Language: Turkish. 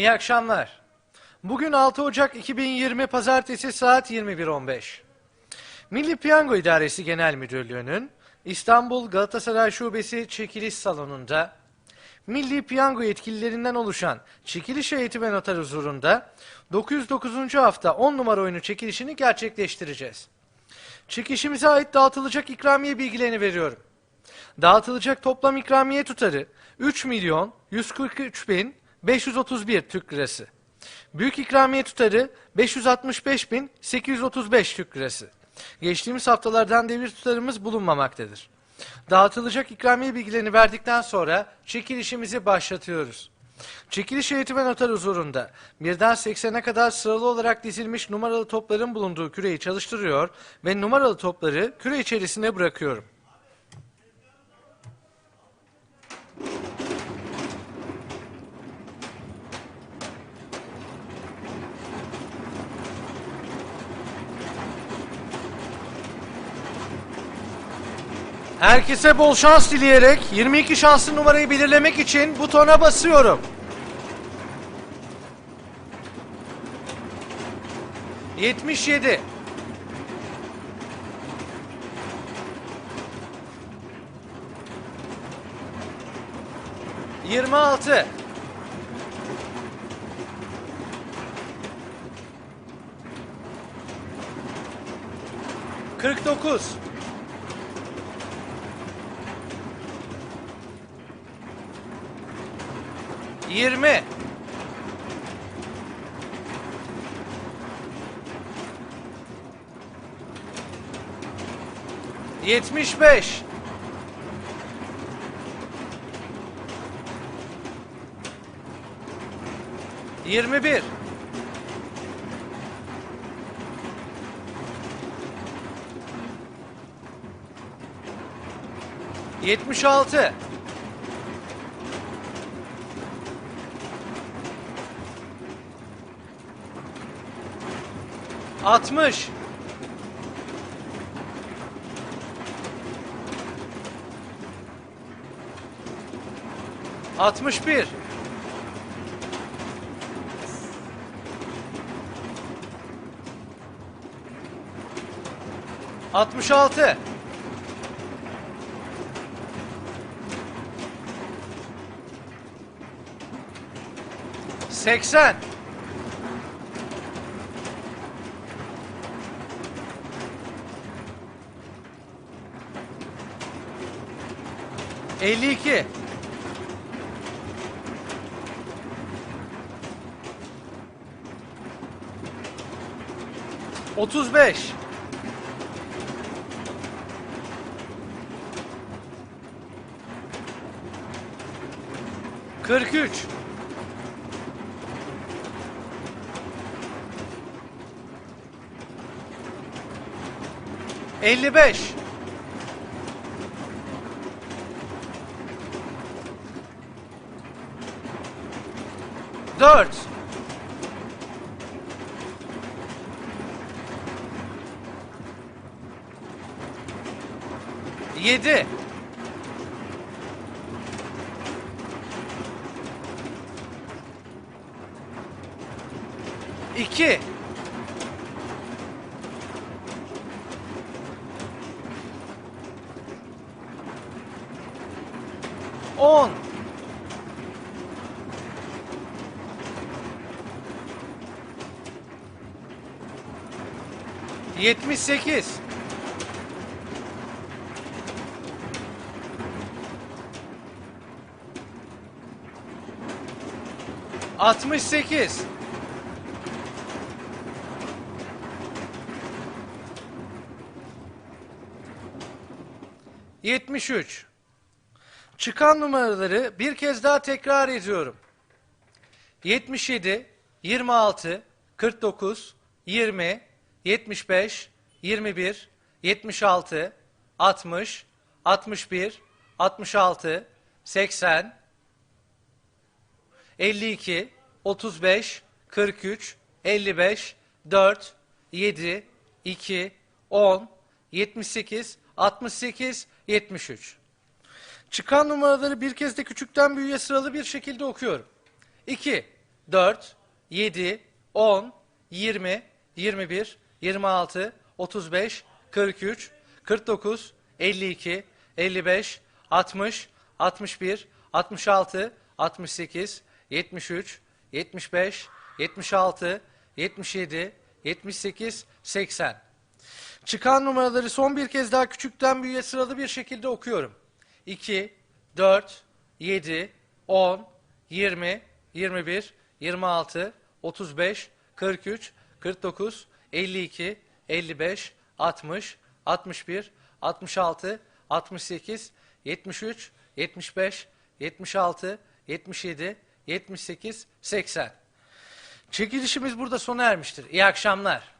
İyi akşamlar. Bugün 6 Ocak 2020 Pazartesi saat 21.15. Milli Piyango İdaresi Genel Müdürlüğü'nün İstanbul Galatasaray Şubesi çekiliş salonunda Milli Piyango yetkililerinden oluşan çekiliş ve noter huzurunda 909. hafta 10 numara oyunu çekilişini gerçekleştireceğiz. Çekilişimize ait dağıtılacak ikramiye bilgilerini veriyorum. Dağıtılacak toplam ikramiye tutarı 3 milyon 143 bin 531 Türk lirası. Büyük ikramiye tutarı 565 bin 835 Türk lirası. Geçtiğimiz haftalardan devir tutarımız bulunmamaktadır. Dağıtılacak ikramiye bilgilerini verdikten sonra çekilişimizi başlatıyoruz. Çekiliş heyeti ve noter huzurunda birden 80'e kadar sıralı olarak dizilmiş numaralı topların bulunduğu küreyi çalıştırıyor ve numaralı topları küre içerisine bırakıyorum. Herkese bol şans dileyerek 22 şanslı numarayı belirlemek için butona basıyorum. Yetmiş yedi. Yirmi altı. Kırk dokuz. Yirmi. Yetmiş beş. Yirmi bir. Yetmiş altı. Altmış. Altmış bir. Altmış altı. Seksen. Elli iki. Otuz beş. Kırk üç. Elli beş. Dört. Yedi. İki. On. Yetmiş sekiz. Altmış sekiz. Yetmiş üç. Çıkan numaraları bir kez daha tekrar ediyorum. 77, 26, 49, 20, 75, 21, 76, 60, 61, 66, 80, 52, 35, 43, 55, 4, 7, 2, 10, 78, 68, 73. Çıkan numaraları bir kez de küçükten büyüğe sıralı bir şekilde okuyorum. 2, 4, 7, 10, 20, 21, 26, 35, 43, 49, 52, 55, 60, 61, 66, 68, 73, 75, 76, 77, 78, 80. Çıkan numaraları son bir kez daha küçükten büyüğe sıralı bir şekilde okuyorum. 2, 4, 7, 10, 20, 21, 26, 35, 43, 49, 52, 55, 60, 61, 66, 68, 73, 75, 76, 77, 78, 80. Çekilişimiz burada sona ermiştir. İyi akşamlar.